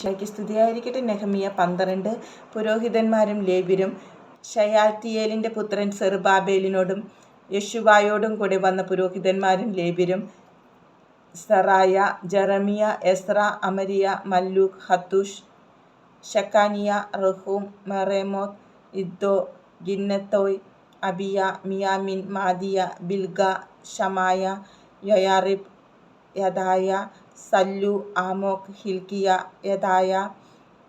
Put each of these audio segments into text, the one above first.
ഷയ്ക്ക് സ്തുതിയായിരിക്കട്ടെ. നെഹമിയ പന്ത്രണ്ട് പുരോഹിതന്മാരും ലേബിരും ഷയാൽത്തിയേലിന്റെ പുത്രൻ സെറുബാബേലിനോടും യശുവായോടും കൂടെ വന്ന പുരോഹിതന്മാരും ലേബിരും സറായ ജറമിയ എസ്ര അമരിയ മല്ലൂഖ് ഹത്തൂഷ് ഷക്കാനിയ റഹൂം മെറേമോത്ത് ഇദ്ദോ ഗിന്നത്തോയ് അബിയ മിയാമിൻ മാദിയ ബിൽഗ ഷമായ യൊയാറിബ് യദായ സല്ലു ആമോക് ഹിൽക്കിയ യഥായ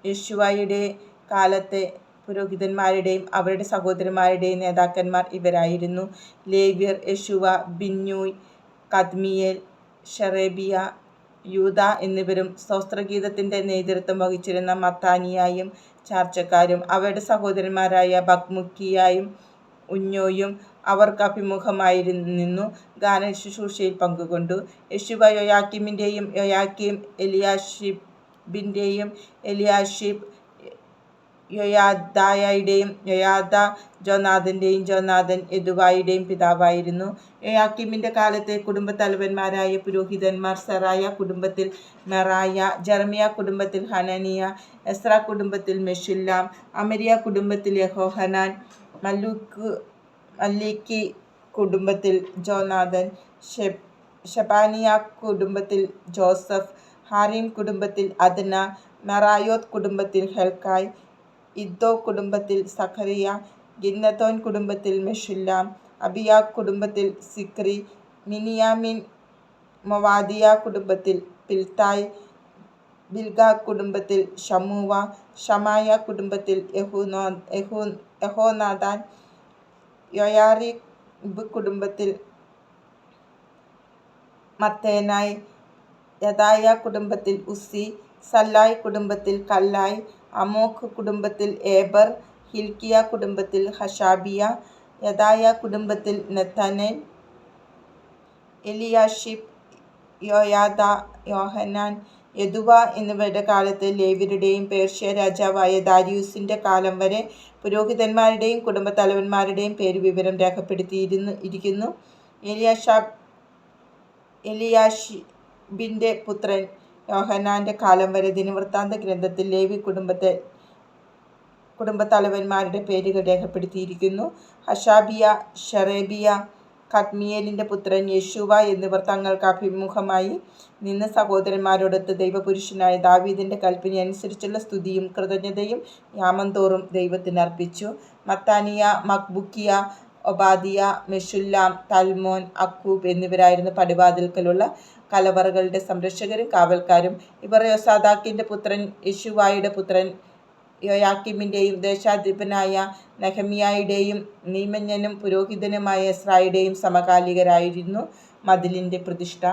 യശുവയുടെ കാലത്തെ പുരോഹിതന്മാരുടെയും അവരുടെ സഹോദരന്മാരുടെയും നേതാക്കന്മാർ ഇവരായിരുന്നു. ലേവ്യർ യശുവ ബിന്യൂയ് കദ്മിയേൽ ഷെറേബിയ യൂത എന്നിവരും സ്തോത്രഗീതത്തിന്റെ നേതൃത്വം വഹിച്ചിരുന്ന മത്താനിയായും ചാർച്ചക്കാരും അവരുടെ സഹോദരന്മാരായ ബക്മുക്കിയായും ഉഞ്ഞോയും അവർക്ക് അഭിമുഖമായിരുന്നു ഗാന ശുശ്രൂഷയിൽ പങ്കുകൊണ്ടു. യശുവ യൊയാക്കിമിന്റെയും യൊയാക്കിം എലിയാഷിബിന്റെയും എലിയാഷിബ് യൊയാദായയുടെയും യൊയാദ ജോനാഥന്റെയും ജോനാഥൻ യദുവായുടെയും പിതാവായിരുന്നു. യൊയാക്കിമിന്റെ കാലത്തെ കുടുംബത്തലവന്മാരായ പുരോഹിതന്മാർ സെറായ കുടുംബത്തിൽ മെറായ ജർമിയ കുടുംബത്തിൽ ഹനനിയ എസ്ര കുടുംബത്തിൽ മെഷുല്ലാം അമരിയ കുടുംബത്തിൽ യഹോഹനാൻ മല്ലൂക്ക് മല്ലിക്കി കുടുംബത്തിൽ ജോനാഥൻ ഷെബ് ഷെബാനിയ കുടുംബത്തിൽ ജോസഫ് ഹാരിം കുടുംബത്തിൽ അദന മെറായോത്ത് കുടുംബത്തിൽ ഹെൽക്കായ് ഇദ്ദോ കുടുംബത്തിൽ സഖറിയ ഗിന്നത്തോൻ കുടുംബത്തിൽ മെഷുല്ലാം അബിയ കുടുംബത്തിൽ സിക്രി മിനിയാമിൻ മൊവാദിയ കുടുംബത്തിൽ പിൽത്തായ് ബിൽഗ കുടുംബത്തിൽ ഷമൂവ ഷമായ കുടുംബത്തിൽ യഹൂനോ യഹൂ യഹോനാഥാൻ യൊയാറിബ് കുടുംബത്തിൽ മത്തേനായ് യദായ കുടുംബത്തിൽ ഉസ്സി സല്ലായ് കുടുംബത്തിൽ കല്ലായ് അമോഖ് കുടുംബത്തിൽ ഏബർ ഹിൽക്കിയ കുടുംബത്തിൽ ഹഷാബിയ യദായ കുടുംബത്തിൽ നെത്തനേൽ എലിയാഷിബ് യോയാദ യോഹനാൻ യദുവ എന്നിവരുടെ കാലത്ത് ലേവ്യരുടെയും പേർഷ്യ രാജാവായ ദാരിയൂസിന്റെ കാലം വരെ പുരോഹിതന്മാരുടെയും കുടുംബത്തലവന്മാരുടെയും പേര് വിവരം രേഖപ്പെടുത്തിയിരുന്നു ഇരിക്കുന്നു. എലിയാഷാബ് എലിയാഷിബിന്റെ പുത്രൻ യോഹനാന്റെ കാലം വരെ ദിനവൃത്താന്ത ഗ്രന്ഥത്തിൽ ലേവി കുടുംബത്തെ കുടുംബത്തലവന്മാരുടെ പേരുകൾ രേഖപ്പെടുത്തിയിരിക്കുന്നു. ഹഷാബിയ ഷെറേബിയ കദ്മിയേലിന്റെ പുത്രൻ യശുവ എന്നിവർ തങ്ങൾക്ക് അഭിമുഖമായി നിന്ന് സഹോദരന്മാരോടൊത്ത് ദൈവപുരുഷനായ ദാവീദിന്റെ കൽപ്പന അനുസരിച്ചുള്ള സ്തുതിയും കൃതജ്ഞതയും യാമന്തോറും ദൈവത്തിന് അർപ്പിച്ചു. മത്താനിയ മക്ബുക്കിയ ഒബാദിയ മെഷുല്ലാം തൽമോൻ അക്കൂബ് എന്നിവരായിരുന്നു പടിവാതിൽക്കലുള്ള കലവറകളുടെ സംരക്ഷകരും കാവൽക്കാരും. ഇവർ യോസാദാക്കിന്റെ പുത്രൻ യശുവായുടെ പുത്രൻ യോയാക്കിമിന്റെയും ദേശാധിപനായ നെഹമിയായുടെയും നീമഞ്ഞനും പുരോഹിതനുമായ എസ്രായുടെയും സമകാലികരായിരുന്നു മതിലിന്റെ പ്രതിഷ്ഠ.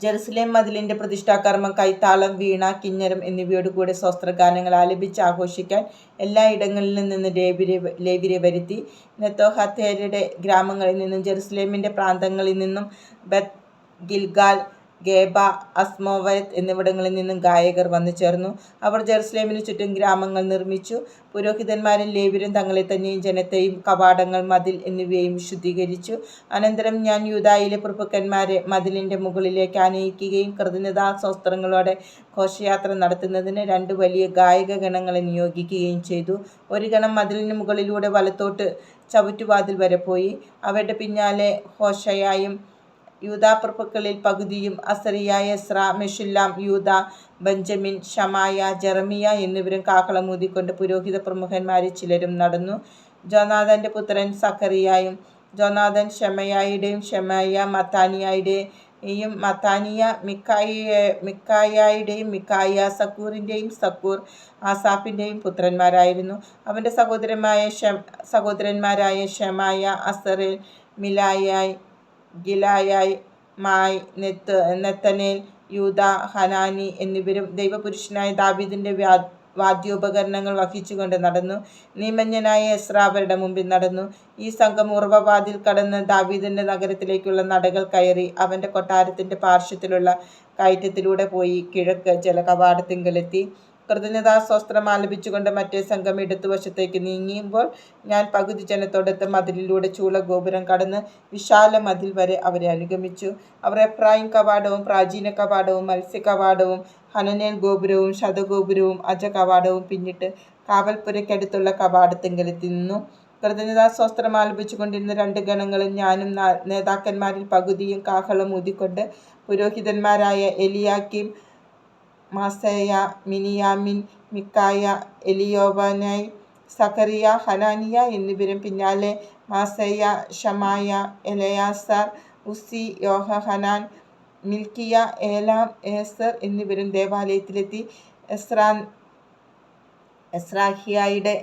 ജെറുസലേം മതിലിന്റെ പ്രതിഷ്ഠാകർമ്മം കൈത്താളം വീണ കിഞ്ഞരം എന്നിവയോടുകൂടെ സ്വസ്ത്രഗാനങ്ങൾ ആലപിച്ച് ആഘോഷിക്കാൻ എല്ലായിടങ്ങളിൽ നിന്ന് ലേവിരെ ലേവിരെ വരുത്തി. നെത്തോഹത്തേരുടെ ഗ്രാമങ്ങളിൽ നിന്നും ജെറുസലേമിന്റെ പ്രാന്തങ്ങളിൽ നിന്നും ബത്ത് ഗിൽഗാൽ ഗേബ അസ്മോവത്ത് എന്നിവിടങ്ങളിൽ നിന്നും ഗായകർ വന്നു ചേർന്നു. അവർ ജെറുസലേമിന് ചുറ്റും ഗ്രാമങ്ങൾ നിർമ്മിച്ചു. പുരോഹിതന്മാരും ലേവ്യരും തങ്ങളെ തന്നെയും ജനത്തെയും കവാടങ്ങൾ മതിൽ എന്നിവയും ശുദ്ധീകരിച്ചു. അനന്തരം ഞാൻ യൂതായിലെ പ്രഭുക്കന്മാരെ മതിലിന്റെ മുകളിലേക്ക് ആനയിക്കുകയും കൃതജ്ഞതാ സ്വസ്ത്രങ്ങളോടെ ഘോഷയാത്ര നടത്തുന്നതിന് രണ്ട് വലിയ ഗായക ഗണങ്ങളെ നിയോഗിക്കുകയും ചെയ്തു. ഒരു ഗണം മതിലിന് മുകളിലൂടെ വലത്തോട്ട് ചവിറ്റുവാതിൽ വരെ പോയി. അവരുടെ പിന്നാലെ ഹോഷയായും യൂദാപ്രഭുക്കളിൽ പകുതിയും അസറിയ എസ്ര മെഷുല്ലാം യൂത ബെഞ്ചമിൻ ഷമായ ജെറമിയ എന്നിവരും കാഹളമൂതിക്കൊണ്ട് പുരോഹിത പ്രമുഖന്മാരിൽ ചിലരും നടന്നു. ജോനാഥന്റെ പുത്രൻ സഖറിയായും ജോനാഥൻ ഷെമയായുടെയും ഷെമയ മത്താനിയായുടെയും മത്താനിയ മിക്കായ മിക്കായയുടെയും മിക്കായ സക്കൂറിന്റെയും സക്കൂർ ആസാഫിന്റെയും പുത്രന്മാരായിരുന്നു. അവന്റെ സഹോദരമായ ഷെ സഹോദരന്മാരായ ഷെമായ അസറിൽ മിലായായ് ഗിലായായ് മായി നെത്ത് നെത്തനേൽ യൂദാ, ഹനാനി എന്നിവരും ദൈവപുരുഷനായ ദാവീദിന്റെ വ്യാ വാദ്യോപകരണങ്ങൾ വഹിച്ചുകൊണ്ട് നടന്നു. നീമഞ്ഞനായ എസ്ര അവരുടെ മുമ്പിൽ നടന്നു. ഈ സംഘം ഉറവവാതിൽ കടന്ന് ദാവീദിന്റെ നഗരത്തിലേക്കുള്ള നടകൾ കയറി അവന്റെ കൊട്ടാരത്തിന്റെ പാർശ്വത്തിലുള്ള കയറ്റത്തിലൂടെ പോയി കിഴക്ക് ജലകവാടത്തിങ്കലെത്തി. കൃതജ്ഞതാ സ്വസ്ത്രം ആലപിച്ചുകൊണ്ട് മറ്റേ സംഘം ഇടതുവശത്തേക്ക് നീങ്ങിയുമ്പോൾ ഞാൻ പകുതി ജനത്തോടൊത്ത് മതിലിലൂടെ ചൂളഗോപുരം കടന്ന് വിശാല മതിൽ വരെ അവരെ അനുഗമിച്ചു അവർ എഫ്രായിം കവാടവും പ്രാചീന കവാടവും മത്സ്യ കവാടവും ഹനനേൽ ഗോപുരവും ശതഗോപുരവും അജ കവാടവും പിന്നിട്ട് കാവൽപ്പുരയ്ക്കടുത്തുള്ള കവാടത്തിങ്കലെത്തി നിന്നു. കൃതജ്ഞതാസ്വസ്ത്രം ആലപിച്ചുകൊണ്ടിരുന്ന രണ്ട് ഗണങ്ങളും ഞാനും നേതാക്കന്മാരിൽ പകുതിയും കാഹളം ഊതിക്കൊണ്ട് പുരോഹിതന്മാരായ എലിയാക്കീം, മാസേയ, മിനിയാമിൻ, മിക്കായ, എലിയോവനായി, സഖറിയ, ഹനാനിയ എന്നിവരും പിന്നാലെ മാസേയ, എലയാസർ എലയാസാർ, യോഹ ഹനാൻ മിൽക്കിയ, ഏലാം, ഏസർ എന്നിവരും ദേവാലയത്തിലെത്തി. എസ്രാഹ്യയുടെ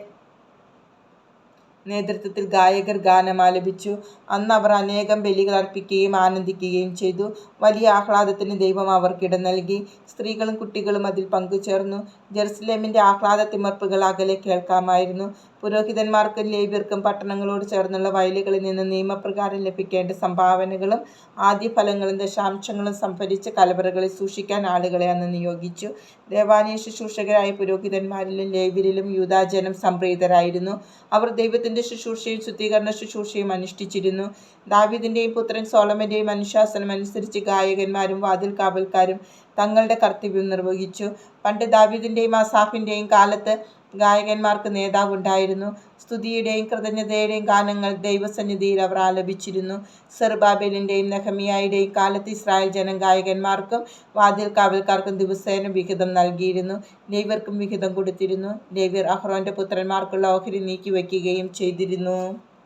നേതൃത്വത്തിൽ ഗായകർ ഗാനം ആലപിച്ചു അന്ന് അവർ അനേകം ബലികൾ അർപ്പിക്കുകയും ആനന്ദിക്കുകയും ചെയ്തു. വലിയ ആഹ്ലാദത്തിന് ദൈവം അവർക്കിടം നൽകി. സ്ത്രീകളും കുട്ടികളും അതിൽ പങ്കുചേർന്നു. ജെറുസലേമിന്റെ ആഹ്ലാദത്തിമിർപ്പുകൾ അകലെ കേൾക്കാമായിരുന്നു. പുരോഹിതന്മാർക്കും ലേവ്യർക്കും പട്ടണങ്ങളോട് ചേർന്നുള്ള വയലുകളിൽ നിന്ന് നിയമപ്രകാരം ലഭിക്കേണ്ട സംഭാവനകളും ആദ്യഫലങ്ങളും ദശാംശങ്ങളും സംഭരിച്ച് കലവറകളിൽ സൂക്ഷിക്കാൻ ആളുകളെ അന്ന് നിയോഗിച്ചു. ദേവാലയശുശ്രൂഷകരായ പുരോഹിതന്മാരിലും ലേവ്യരിലും യൂതാജനം സംപ്രീതരായിരുന്നു. അവർ ദൈവത്തിന്റെ ശുശ്രൂഷയും ശുദ്ധീകരണ ശുശ്രൂഷയും അനുഷ്ഠിച്ചിരുന്നു. ദാവീദിന്റെയും പുത്രൻ സോളമന്റെയും അനുശാസനം അനുസരിച്ച് ഗായകന്മാരും വാതിൽ കാവൽക്കാരും തങ്ങളുടെ കർത്തവ്യം നിർവഹിച്ചു. പണ്ട് ദാവീദിന്റെയും അസാഫിന്റെയും കാലത്ത് ഗായകന്മാർക്ക് നേതാവുണ്ടായിരുന്നു. സ്തുതിയുടെയും കൃതജ്ഞതയുടെയും ഗാനങ്ങൾ ദൈവസന്നിധിയിൽ അവർ ആലപിച്ചിരുന്നു. സെർബാബേലിന്റെയും നെഹെമ്യായുടെയും കാലത്ത് ഇസ്രായേൽ ജനം ഗായകന്മാർക്കും വാതിൽകാവല്ക്കാർക്കും ദിവസേന വിഹിതം നൽകിയിരുന്നു. ലേവ്യർക്കും വിഹിതം കൊടുത്തിരുന്നു. ലേവ്യർ അഹ്റോന്റെ പുത്രന്മാർക്കുള്ള ഓഹരി നീക്കിവയ്ക്കുകയും ചെയ്തിരുന്നു.